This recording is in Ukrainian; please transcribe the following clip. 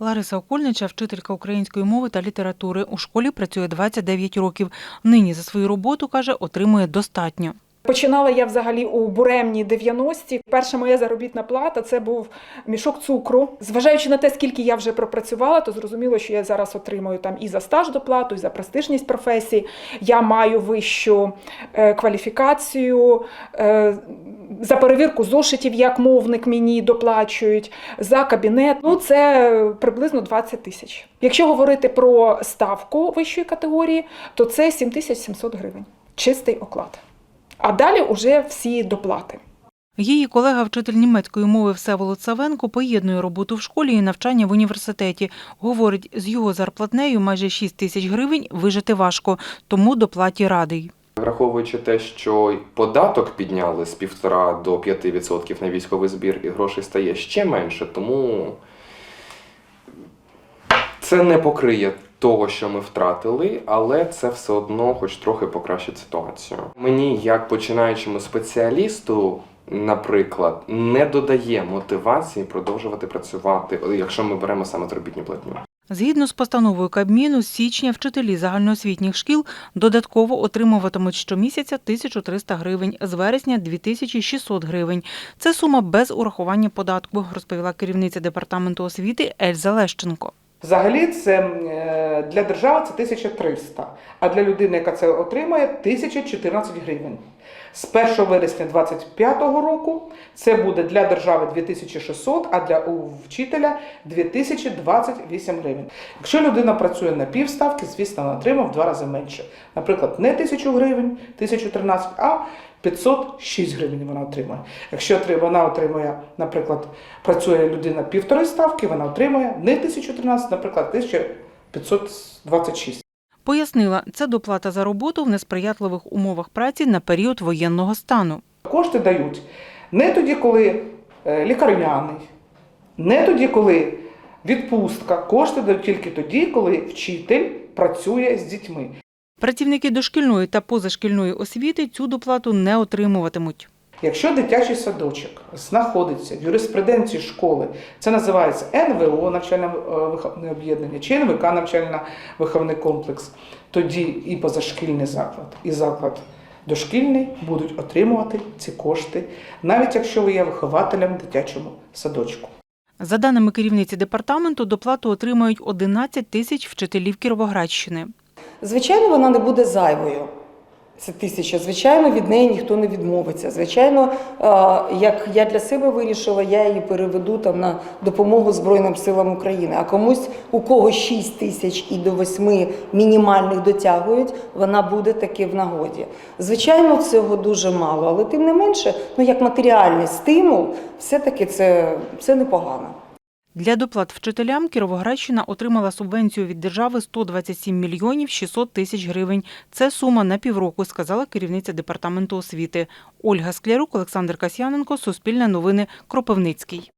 Лариса Окольнича, вчителька української мови та літератури. У школі працює 29 років. Нині за свою роботу, каже, отримує достатньо. Починала я взагалі у буремні 90-ті. Перша моя заробітна плата це був мішок цукру. Зважаючи на те, скільки я вже пропрацювала, то зрозуміло, що я зараз отримую там і за стаж доплату, і за престижність професії. Я маю вищу е, кваліфікацію. За перевірку зошитів, як мовник мені доплачують, за кабінет. Ну це приблизно 20 тисяч. Якщо говорити про ставку вищої категорії, то це 7700 гривень. Чистий оклад. А далі вже всі доплати. Її колега, вчитель німецької мови Всеволод Савенко, поєднує роботу в школі і навчання в університеті. Говорить, з його зарплатнею майже 6 тисяч гривень вижити важко, тому доплаті радий. Враховуючи те, що податок підняли з 1,5 до 5% на військовий збір, і грошей стає ще менше, тому це не покриє того, що ми втратили, але це все одно хоч трохи покращить ситуацію. Мені, як починаючому спеціалісту, наприклад, не додає мотивації продовжувати працювати, якщо ми беремо саме заробітну платню. Згідно з постановою Кабміну, з січня вчителі загальноосвітніх шкіл додатково отримуватимуть щомісяця 1300 гривень, з вересня 2600 гривень. Це сума без урахування податку, розповіла керівниця департаменту освіти Ельза Лещенко. Взагалі, це е, для держави це 1300, а для людини, яка це отримає, 1014 гривень. З 1 вересня 2025 року це буде для держави 2600, а для вчителя 2028 гривень. Якщо людина працює на півставки, звісно, вона отримає в два рази менше. Наприклад, не 1000 гривень, 1013, а 506 гривень вона отримує. Якщо вона отримує, наприклад, працює людина півтори ставки, вона отримує не 1013, наприклад, 1526. Пояснила, це доплата за роботу в несприятливих умовах праці на період воєнного стану. Кошти дають не тоді, коли е, лікарняний, не тоді, коли відпустка. Кошти дають тільки тоді, коли вчитель працює з дітьми. Працівники дошкільної та позашкільної освіти цю доплату не отримуватимуть. Якщо дитячий садочок знаходиться в юриспруденції школи, це називається НВО навчальне е, виховне об'єднання чи НВК навчально-виховний комплекс, тоді і позашкільний заклад, і заклад дошкільний будуть отримувати ці кошти, навіть якщо ви є вихователем в дитячому садочку. За даними керівниці департаменту, доплату отримають 11 тисяч вчителів Кіровоградщини. Звичайно, вона не буде зайвою. Це тисяча. Звичайно, від неї ніхто не відмовиться. Звичайно, як я для себе вирішила, я її переведу там на допомогу Збройним силам України. А комусь, у кого 6 тисяч і до 8 мінімальних дотягують, вона буде таки в нагоді. Звичайно, цього дуже мало, але тим не менше, ну як матеріальний стимул, все-таки це, це непогано. Для доплат вчителям Кіровоградщина отримала субвенцію від держави 127 мільйонів 600 тисяч гривень. Це сума на півроку, сказала керівниця департаменту освіти. Ольга Склярук, Олександр Касьяненко, Суспільне новини, Кропивницький.